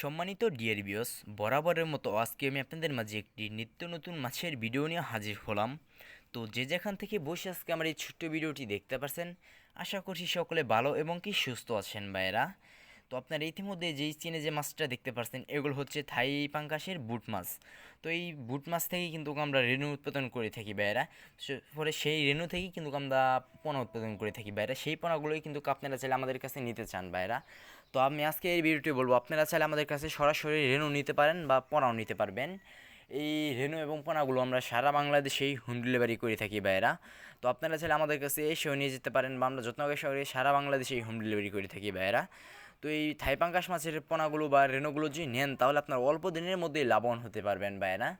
সম্মানিত ডিয়ার বিয়স বরাবরের মতো আজকে আমি আপনাদের মাঝে একটি নিত্য নতুন মাছের ভিডিও নিয়ে হাজির হলাম। তো যে যেখান থেকে বসে আজকে আমার এই ছোট্ট ভিডিওটি দেখতে পারছেন, আশা করছি সকলে ভালো এবং কি সুস্থ আছেন ভাইয়েরা। তো আপনারা ইতিমধ্যে যেই চিনে যে মাছটা দেখতে পাচ্ছেন এগুলো হচ্ছে থাই পাঙ্কাশের বুট মাছ। তো এই বুট মাছ থেকেই কিন্তু আমরা রেণু উৎপাদন করে থাকি ভাইয়েরা। পরে সেই রেণু থেকেই কিন্তু আমরা পোনা উৎপাদন করে থাকি ভাইয়েরা। সেই পোনাগুলোই কিন্তু আপনারা চাইলে আমাদের কাছে নিতে চান ভাইয়েরা। তো আমি আজকে এই ভিডিওটি বলব, আপনারা চাইলে আমাদের কাছে সরাসরি রেণু নিতে পারেন বা পোনাও নিতে পারবেন। এই রেণু এবং পোনাগুলো আমরা সারা বাংলাদেশেই হোম ডেলিভারি করে থাকি ভাইয়েরা। তো আপনারা চাইলে আমাদের কাছে এসেও নিয়ে যেতে পারেন বা আমরা যত্নগর শহরে সারা বাংলাদেশেই হোম ডেলিভারি করে থাকি ভাইয়েরা। তো এই থাইপাঙ্কাশ মাছের পোনাগুলো বা রেণুগুলো যদি নেন, তাহলে আপনার অল্প দিনের মধ্যেই লাভবান হতে পারবেন ভাইয়েরা।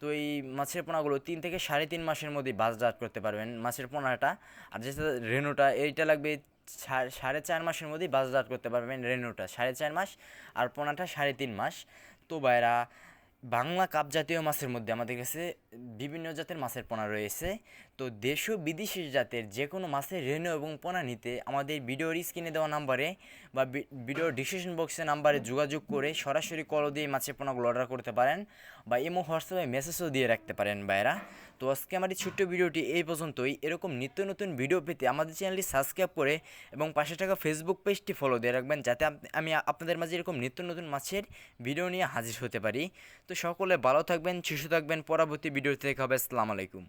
তো এই মাছের পোনাগুলো তিন থেকে সাড়ে তিন মাসের মধ্যে বাজারজাত করতে পারবেন মাছের পোনাটা। আর যেটা রেনুটা এইটা লাগবে সাড়ে চার মাসের মধ্যেই বাজারজাত করতে পারবেন রেনুটা সাড়ে চার মাস আর পোনাটা সাড়ে তিন মাস। তো বাইরা বাংলা কাপ জাতীয় মাছের মধ্যে আমাদের কাছে বিভিন্ন জাতের মাছের পোনা রয়েছে। তো দেশ ও বিদেশি জাতের যে কোনো মাছের রেনু এবং পোনা নিতে আমাদের ভিডিওর স্ক্রিনে দেওয়া নাম্বারে বা ভিডিওর ডিসক্রিপশন বক্সে নাম্বারে যোগাযোগ করে সরাসরি কল দিয়ে মাছের পোনাগুলো অর্ডার করতে পারেন বা এমো হোয়াটসঅ্যাপে মেসেজও দিয়ে রাখতে পারেন বাইরা তো আজকে আমার এই ছোট্ট ভিডিওটি এই পর্যন্তই। এরকম নিত্য নতুন ভিডিও পেতে আমাদের চ্যানেলটি সাবস্ক্রাইব করে এবং পাশে থাকা ফেসবুক পেজটি ফলো দিয়ে রাখবেন যাতে আমি আপনাদের মাঝে এরকম নিত্য নতুন মাছের ভিডিও নিয়ে হাজির হতে পারি। তো সকলে ভালো থাকবেন শিশু থাকবেন। পরবর্তী ভিডিওতে দেখা হবে। আসসালামু আলাইকুম।